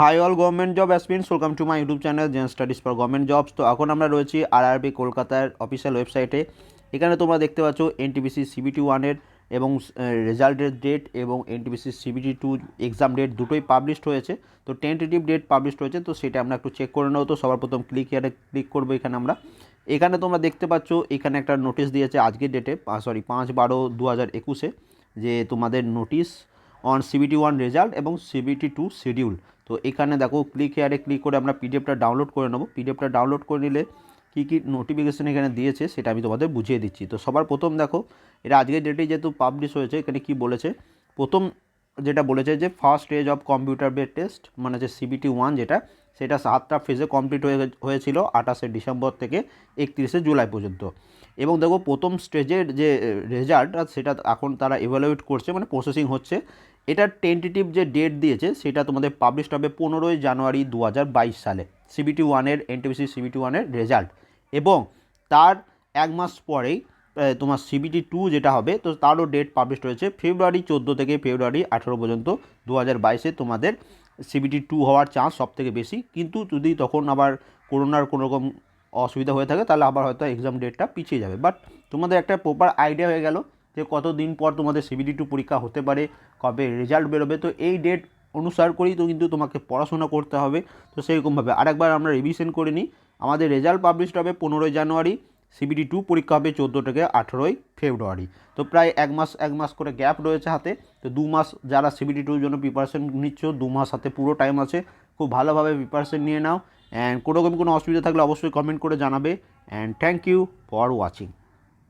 Hi all government job aspirants welcome to my YouTube channel gen studies for government jobs তো এখন আমরা রয়েছি RRB কলকাতার official ওয়েবসাইটে এখানে তোমরা দেখতে পাচ্ছ এনটিপিসি সিবিটি ওয়ানের এবং রেজাল্টের ডেট এবং NTPC CBT two exam date দুটোই পাবলিশড হয়েছে। তো টেন্টেটিভ ডেট পাবলিশড হয়েছে, তো সেটা আমরা একটু চেক করে নেব তো সবার প্রথম ক্লিক ইয়ারে ক্লিক করব এখানে আমরা। এখানে তোমরা দেখতে পাচ্ছ, এখানে একটা নোটিশ দিয়েছে আজকের ডেটে সরি পাঁচ বারো দু হাজার একুশে, যে তোমাদের notice on CBT one result এবং সিবিটি টু শিডিউল তো এখানে দেখো ক্লিক হেয়ারে ক্লিক করে আমরা পিডিএফটা ডাউনলোড করে নেব। পিডিএফটা ডাউনলোড করে নিলে কী কী নোটিফিকেশান এখানে দিয়েছে সেটা আমি তোমাদের বুঝিয়ে দিচ্ছি। তো সবার প্রথম দেখো এটা আজকের ডেটে যেহেতু পাবলিশ হয়েছে, এখানে কি বলেছে? প্রথম যেটা বলেছে যে first stage of computer based test মানে যে সিবিটি ওয়ান যেটা সেটা সাতটা ফেজে কমপ্লিট হয়ে হয়েছিল আঠাশে ডিসেম্বর থেকে একত্রিশে জুলাই পর্যন্ত। এবং দেখো প্রথম স্টেজের যে রেজাল্ট সেটা এখন তারা এভালুয়েট করছে মানে প্রসেসিং হচ্ছে এটার টেন্টেটিভ যে ডেট দিয়েছে, সেটা তোমাদের পাবলিশড হবে পনেরোই জানুয়ারি দু হাজার বাইশ সালে সিবিটি ওয়ানের এনটিপিসি সিবিটি ওয়ানের রেজাল্ট এবং তার এক মাস পরেই তোমার সিবিটি টু যেটা হবে, তো তারও ডেট পাবলিশড হয়েছে ফেব্রুয়ারি চোদ্দ থেকে ফেব্রুয়ারি আঠেরো পর্যন্ত দু হাজার তোমাদের সিবিটি টু হওয়ার চান্স সব থেকে বেশি। কিন্তু যদি তখন আবার করোনার কোনো রকম অসুবিধা হয়ে থাকে, তাহলে আবার হয়তো এক্সাম ডেটটা পিছিয়ে যাবে। বাট তোমাদের একটা প্রপার আইডিয়া হয়ে গেল যে কতদিন পর তোমাদের সিবিটি টু পরীক্ষা হতে পারে, কবে রেজাল্ট বেরোবে। তো এই ডেট অনুসার করেই তো কিন্তু তোমাকে পড়াশোনা করতে হবে। তো সেরকমভাবে আরেকবার আমরা রিভিশন করে নিই। আমাদের রেজাল্ট পাবলিশড হবে পনেরোই জানুয়ারি। সিবিটি টু পরীক্ষা হবে চোদ্দ থেকে আঠেরোই ফেব্রুয়ারি। তো প্রায় এক মাস এক মাস করে গ্যাপ রয়েছে হাতে। তো দু মাস যারা সিবিডি টুর জন্য প্রিপারেশন নিচ্ছ, দু মাস হাতে পুরো টাইম আছে। খুব ভালোভাবে প্রিপারেশন নিয়ে নাও। অ্যান্ড কোনো রকম কোনো অসুবিধা থাকলে অবশ্যই কমেন্ট করে জানাবে। And thank you for watching